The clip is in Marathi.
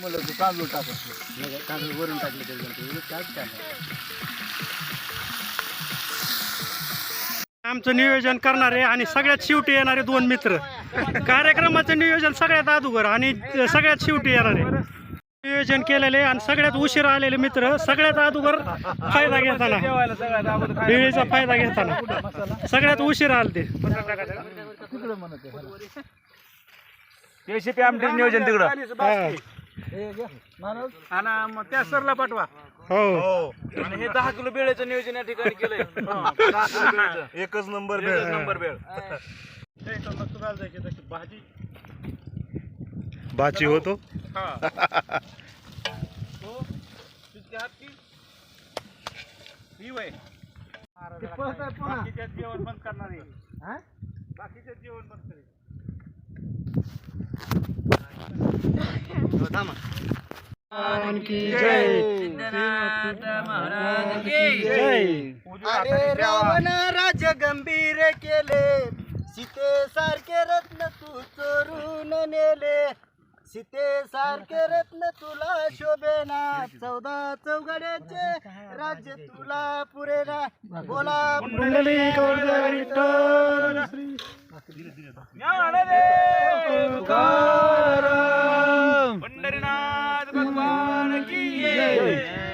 म्हणलं तू तांदूळ टाकत तांदूळ वरून टाकले त्याच्यानंतर काय टाकलं. आमचं नियोजन करणारे आणि सगळ्यात शेवटी येणारे दोन मित्र. कार्यक्रमाचं नियोजन सगळ्यात अगोदर आणि सगळ्यात शेवटी येणारे. नियोजन केलेले आणि सगळ्यात उशीर आलेले मित्र सगळ्यात अगोदर फायदा घेताना. वेळेचा फायदा घेताना. सगळ्यात उशीर आले ते नियोजन तिकडं. आणि मग त्या सरला पाठवा. हो. आणि हे दहा किलो बेळेचं नियोजन या ठिकाणी केलंय. हा, दहा किलो बेळेचं. एकच नंबर एकच नंबर बेळ. भाजी. बाची होतो? जेवण बंद करणार हा? बाकीचे जेवण बंद करेल जय. अरे रावण राज गंभीर केले. सीते सारखे रत्न तू चोरून नेले. सीते सारखे रत्न तुला शोभेना चौदा चौघड्याचे राज्य तुला पुरेना बोला भगवान की